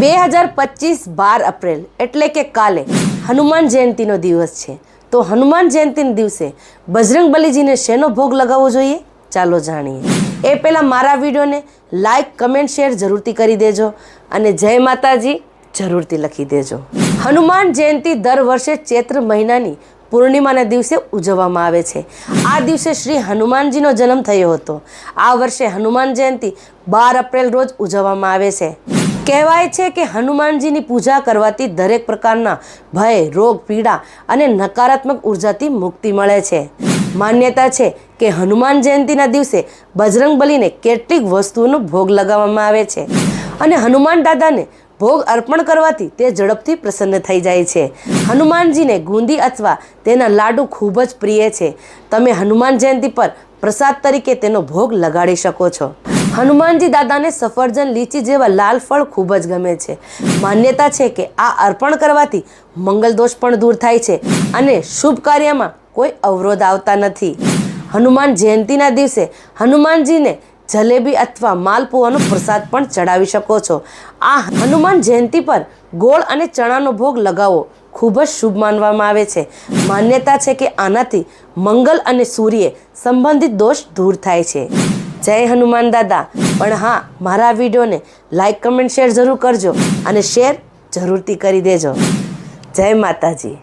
બે હજાર પચીસ બાર એપ્રિલ, એટલે કે કાલે હનુમાન જયંતિનો દિવસ છે. તો હનુમાન જયંતિના દિવસે બજરંગ બલીજીને શેનો ભોગ લગાવવો જોઈએ? ચાલો જાણીએ. એ પહેલાં મારા વિડીયોને લાઈક, કમેન્ટ, શેર જરૂરથી કરી દેજો અને જય માતાજી જરૂરથી લખી દેજો. હનુમાન જયંતિ દર વર્ષે ચૈત્ર મહિનાની પૂર્ણિમાના દિવસે ઉજવવામાં આવે છે. આ દિવસે શ્રી હનુમાનજીનો જન્મ થયો હતો. આ વર્ષે હનુમાન જયંતિ બાર એપ્રિલ રોજ ઉજવવામાં આવે છે. કહેવાય છે કે હનુમાનજીની પૂજા કરવાથી દરેક પ્રકારના ભય, રોગ, પીડા અને નકારાત્મક ઉર્જાથી મુક્તિ મળે છે. માન્યતા છે કે હનુમાન જયંતિના દિવસે બજરંગ બલીને કેટલીક વસ્તુઓનો ભોગ લગાવવામાં આવે છે અને હનુમાન દાદાને ભોગ અર્પણ કરવાથી તે ઝડપથી પ્રસન્ન થઈ જાય છે. હનુમાનજીને ગુંદી અથવા તેના લાડુ ખૂબ જ પ્રિય છે. તમે હનુમાન જયંતિ પર પ્રસાદ તરીકે તેનો ભોગ લગાડી શકો છો. હનુમાનજી દાદાને સફરજન, લીચી જેવા લાલ ફળ ખૂબ જ ગમે છે. માન્યતા છે કે આ અર્પણ કરવાથી મંગલ દોષ પણ દૂર થાય છે અને શુભ કાર્યમાં કોઈ અવરોધ આવતા નથી. હનુમાન જયંતિના દિવસે હનુમાનજીને જલેબી અથવા માલપુવાનો પ્રસાદ પણ ચડાવી શકો છો. આ હનુમાન જયંતિ પર ગોળ અને ચણાનો ભોગ લગાવો ખૂબ જ શુભ માનવામાં આવે છે. માન્યતા છે કે આનાથી મંગલ અને સૂર્ય સંબંધિત દોષ દૂર થાય છે. જય હનુમાન દાદા. પણ હા, મારા વિડીયોને લાઇક કમેન્ટ શેર જરૂર કરજો અને શેર જરૂરથી કરી દેજો. જય માતાજી.